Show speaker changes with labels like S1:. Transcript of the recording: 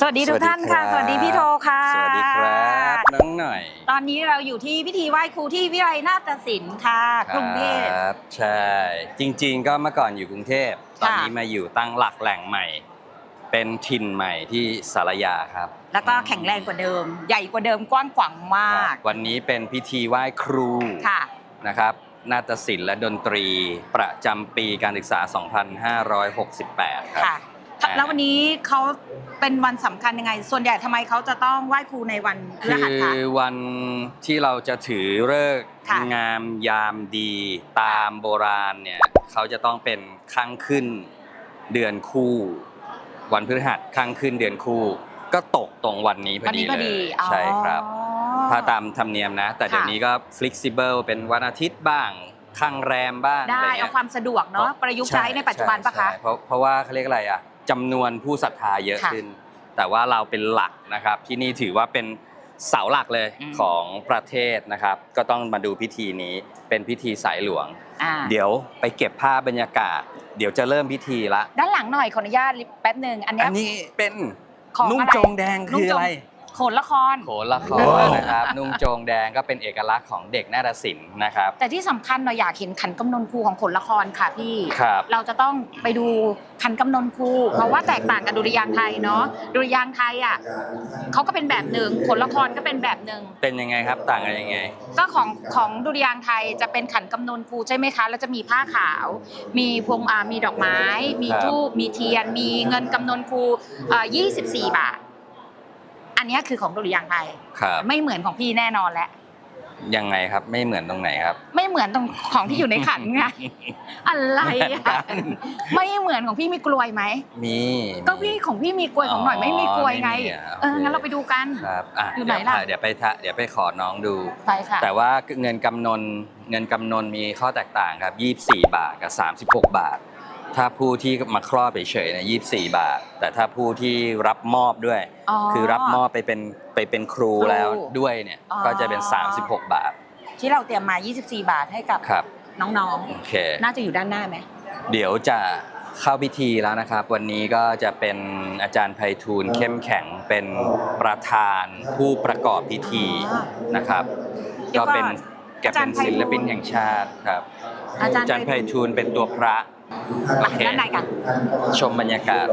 S1: สวัสดีทุกท่านค่ะส
S2: สวั
S1: วัส
S2: สดี
S1: ดี
S2: ครับ
S1: พี่โทค่ะ
S2: สวัสดีครับน้องหน่อย
S1: ตอนนี้เราอยู่ที่พิธีไหว้ครูที่วิไลนาฏศิลป์ค่ะกรุงเทพ
S2: ครับใช่จริง ๆ ก็เมื่อก่อนอยู่กรุงเทพตอนนี้มาอยู่ตั้งหลักแหล่งใหม่ เป็นถิ่นใหม่ที่สารยาครับ
S1: แล้วก็แข็งแรงกว่าเดิม ใหญ่กว่าเดิมกว้างขวางม
S2: คารั
S1: ก
S2: บวันนี้เป็นพิธีไหว้ครู
S1: ค่ะ
S2: นะครับนาฏศิลป์และดนตรีประจำปีการศึกษา 2568 ครับ
S1: ค่ะ
S2: อ่า
S1: แล้ววันนี้เขาเป็นวันสำคัญยังไง ส่วนใหญ่ทำไมเขาจะต้องไหว้ครูในวันพฤ
S2: คื
S1: หัสคะ
S2: อวันที่เราจะถือเลิกษ์
S1: ค่ะ
S2: งามยามดีตามโบราณเนี่ยเขาจะต้องเป็นข้างขึ้นเดือนคู่ วันพฤหัสข้างขึ้นเดือนคู่ ก็ตกตรงวันนี้พอ
S1: วัน
S2: ดี
S1: นี้พอ
S2: เล
S1: ดี
S2: ย
S1: อ๋อ
S2: ใช่ครับถ้าตามธรรมเนียมนะ แต่เดี๋ยว
S1: ค่ะ
S2: นี้ก็ flexible เป็นวันอาทิตย์บ้างข้างแรมบ้าง
S1: ได้
S2: อะไร
S1: เอา
S2: เงี้ย
S1: ความสะดวกเนาะประยุกต์ใช้ในปัจจุบันปะคะ
S2: ใช่เพราะเพราะว่าเขาเรียกอะไรอะ จำนวนผู้ศรัทธาเยอะ
S1: ค่ะ
S2: ขึ้น แต่ว่าเราเป็นหลักนะครับ ที่นี่ถือว่าเป็นเสาหลักเลย
S1: อืม
S2: ของประเทศนะครับ ก็ต้องมาดูพิธีนี้เป็นพิธีสายหลวง
S1: อ่า
S2: เดี๋ยวไปเก็บภาพบรรยากาศ เดี๋ยวจะเริ่มพิธีละ
S1: ด้านหลังหน่อยขออนุญาตแป๊บหนึ่งอันเนี้
S2: อั
S1: ย
S2: นนี้เป็น
S1: ของ
S2: นุ่ง
S1: อะไร
S2: โจงแดง
S1: นุ่ง
S2: คือ
S1: โจง
S2: อะไร
S1: โขนละคร
S2: โขนละครนะครับ นุ่งโจงแดงก็เป็นเอกลักษณ์ของเด็กนาฏศิลป์นะครับ
S1: แต่ที่สำคัญเราอยากเห็นขันกำนนครูของขนละครค่ะพี่
S2: ครับ
S1: เราจะต้องไปดูขันกำนนครูเพราะว่าแตกต่างกับดุริยางค์ไทยเนาะดุริยางค์ไทยอะเขาก็เป็นแบบหนึ่งขนละครก็เป็นแบบหนึ่ง
S2: เป็นยังไงครับต่างกันยังไง
S1: ก็ของของดุริยางค์ไทยจะเป็นขันกำนนครูใช่ไหมคะแล้วจะมีผ้าขาว มีพวงอ่ามีดอกไม้ มี
S2: ครับ
S1: ทูบมีเทียน มีเงินกำนนครูเอ่อ24 บาทอั นเนี้ยคือของดุริยางค์ไทย
S2: ครับ
S1: ไม่เหมือนของพี่แน่นอนแล้ว
S2: ยังไงครับไม่เหมือนตรงไหนครับ
S1: ไม่เหมือนตรงของที่อยู่ในขันไงอะไร
S2: เหมือนกั
S1: อะ
S2: น
S1: ไม่เหมือนของพี่มีกลวยไหม
S2: มี
S1: ก็พี่ของพี่มีกลวยของหน่อยไม่มีกลวยไง
S2: ไม่มีอะ
S1: เออ
S2: โอเค
S1: งั้นเราไปดูกัน
S2: ครับอะ
S1: อยู่ไหน
S2: เดี๋ยว
S1: ล่ะ
S2: เดี๋ยวไปทะเดี๋ยวไปขอน้องดู
S1: ไปค่ะ
S2: แต่ว่าเงินกำนนเงินกำนนมีข้อแตกต่างครับ 24 บาทกับ 36 บาท ถ้าผู้ที่มาครอบเฉยๆเนี่ย24บาท แต่ถ้าผู้ที่รับมอบด้วยคือรับมอบไปเป็นไปเป็นครู
S1: ครู
S2: แล้วด้วยเนี่ย
S1: อ๋อ
S2: ก็จะเป็น 36 บาท
S1: ที่เราเตรียมมา 24 บาทให้กับ
S2: ครับ
S1: น้อง
S2: โอเค
S1: ๆ น่าจะอยู่ด้านหน้าไหม
S2: เดี๋ยวจะเข้าพิธีแล้วนะครับ วันนี้ก็จะเป็นอาจารย์ไพฑูรย์เข้มแข็งเป็นประธานผู้ประกอบพิธีนะครับ
S1: เดี๋ย
S2: ก็
S1: วก่อน
S2: เป็น แกเป็นศิลปินแห่งชาติครับ
S1: อาจารย์
S2: อาจารย์ไพฑูรย์เป็นตัวพระโอ
S1: ไป
S2: เค
S1: ด้านในกัน
S2: ชมบรรยากาศ